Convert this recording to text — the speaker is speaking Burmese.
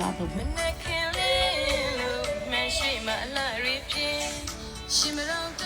လာတော့ဘူးနဲ့ခင်လေးလို့မရှိမအလားရပြင်းရှင်မတော်တနခါတွေ့